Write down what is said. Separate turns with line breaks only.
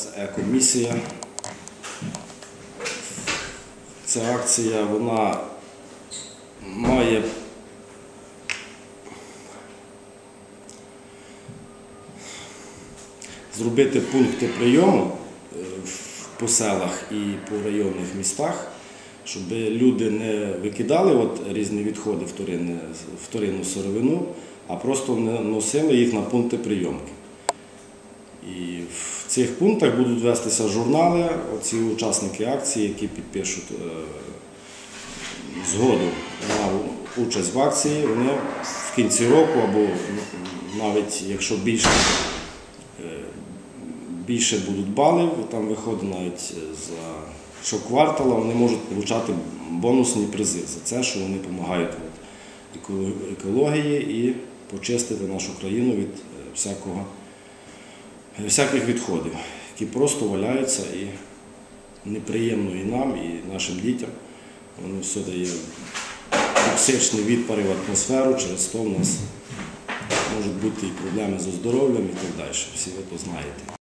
називається Екомісія. Ця акція вона має зробити пункти прийому е, по селах і по районних містах, щоб люди не викидали от різні відходи вторинне- вторинну сировину, а просто не носили їх на пункти прийомки. Цих пунктах будуть вестися журнали, оці учасники акції, які підпишуть е, згоду на участь в акції, вони в кінці року або навіть якщо більше, е, більше будуть балів, там виходить навіть за щоквартала, вони можуть отримати бонусні призи за це, що вони допомагають екології і почистити нашу країну від е, всякого всяких відходів, які просто валяються і неприємно і нам, і нашим дітям. Воно все дає токсичний відпари в атмосферу, через то в нас можуть бути і проблеми зі здоров'ям і так далі. Всі ви то знаєте.